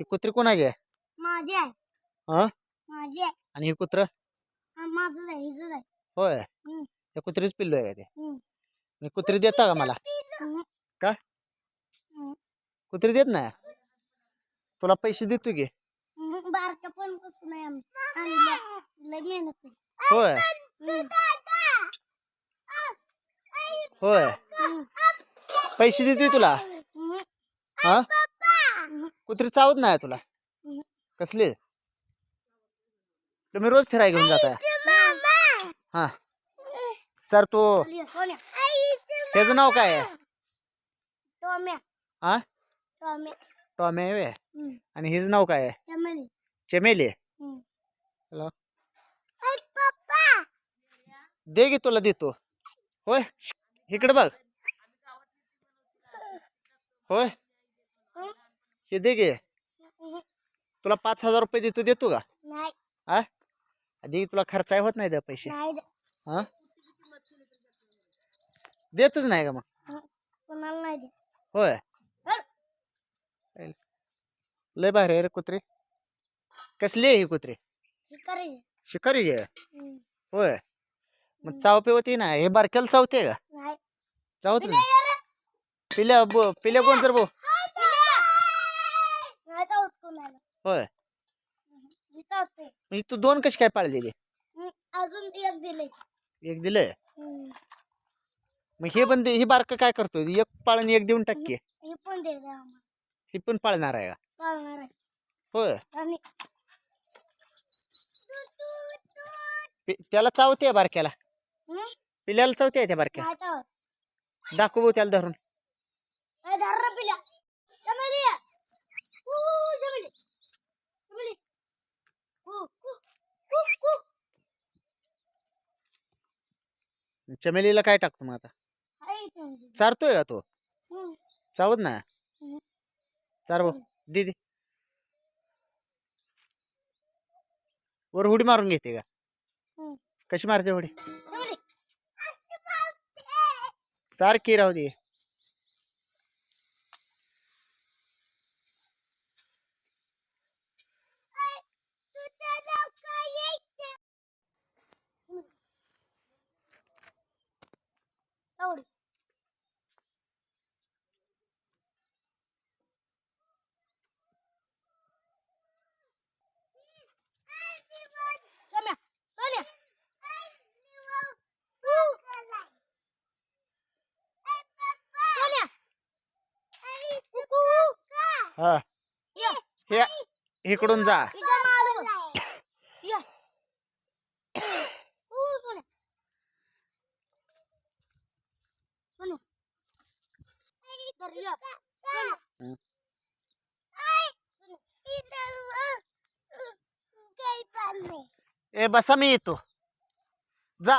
ही कुत्री कोणाची आहे माझी आहे हा माझी आहे आणि ही कुत्र हा, माझंच आहे हिजच आहे होय हम्म. त्या कुत्रीच पिल्लू आहे का ते हम्म. मी कुत्री देता का मला हम्म. का हम्म. कुत्री देत नाही तुला पैसे देतो की हम्म. बारक्या पण पासून आहे आम्ही आणलं. लय मेहनत आहे. होय हम्म. होय हम्म. पैसे देते तुला हम्म. हा. कुत्री चावत नाही तुला. कसली? तुम्ही रोज फिरायला घेऊन जाताय? हा. सर तू सोन्या. त्याचं नाव काय आहे? हा टॉमी. हम्म. आणि हिज नाव काय आहे? चमेली. हॅलो. ऐ पप्पा. दे की तुला देतो होय? इकडे बघ. होय. हे दे गे. तुला पाच हजार रुपये देतो देतो का? नाही. हा आधी तुला खर्चाय होत नाही त्या पैसे. नाही दे. हा? देतच नाही का मग? हम्म. कोणाला नाही दे होय. लय भारी आहे रे कुत्री. कसली आहे ही कुत्री? हे करायचे आहे? हम्म. होय. मग चाव पिवती ना हे बारक्याला चावते का? नाही. चावत नाही. पिल्या बो पिल्या कोण तर बो नाही चावत कोणाला होय. हे म्हणजे तू दोन कशी काय पाळलेली? हम्म. अजून एक दिले. एक दिलंय मग हे पण दे- हे बारकं काय करतो एक पाळण एक देऊन टाक हे पण आम्हाला. ही पण पाळणार आहे का? पाळणार आहे. होय. आणि पि- त्याला चावते बारक्याला. हम्म? पिल्याला चावते त्या बारक्या. चावत. दाखव भाऊ त्याला धरून. ए, धर रे पिल्या चमेली आहे. ऊ, चमेली चमेली ऊ, ऊ, ऊ, ऊ. चमेलीला काय टाकतो मग आता. चारतोय का तो हम्म. चावत ना. चार भाऊ दे दे वर उडी मारून घेते का. कशी मारते चमेली. सारखी राहू दे हा. हे इकडून जा. ए बसा मी येतो